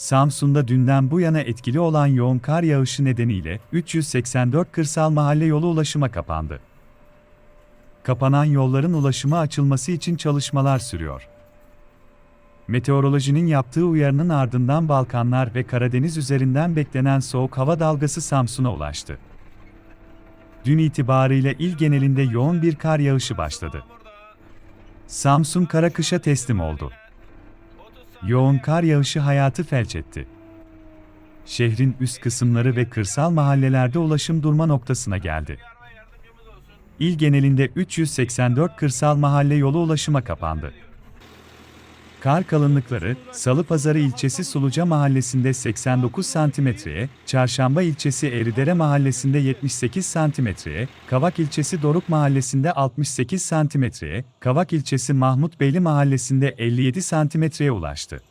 Samsun'da dünden bu yana etkili olan yoğun kar yağışı nedeniyle 384 kırsal mahalle yolu ulaşıma kapandı. Kapanan yolların ulaşıma açılması için çalışmalar sürüyor. Meteorolojinin yaptığı uyarının ardından Balkanlar ve Karadeniz üzerinden beklenen soğuk hava dalgası Samsun'a ulaştı. Dün itibariyle il genelinde yoğun bir kar yağışı başladı. Samsun kara kışa teslim oldu. Yoğun kar yağışı hayatı felç etti. Şehrin üst kısımları ve kırsal mahallelerde ulaşım durma noktasına geldi. İl genelinde 384 kırsal mahalle yolu ulaşıma kapandı. Kar kalınlıkları, Salıpazarı ilçesi Suluca mahallesinde 89 santimetreye, Çarşamba ilçesi Eridere mahallesinde 78 santimetreye, Kavak ilçesi Doruk mahallesinde 68 santimetreye, Kavak ilçesi Mahmut Beyli mahallesinde 57 santimetreye ulaştı.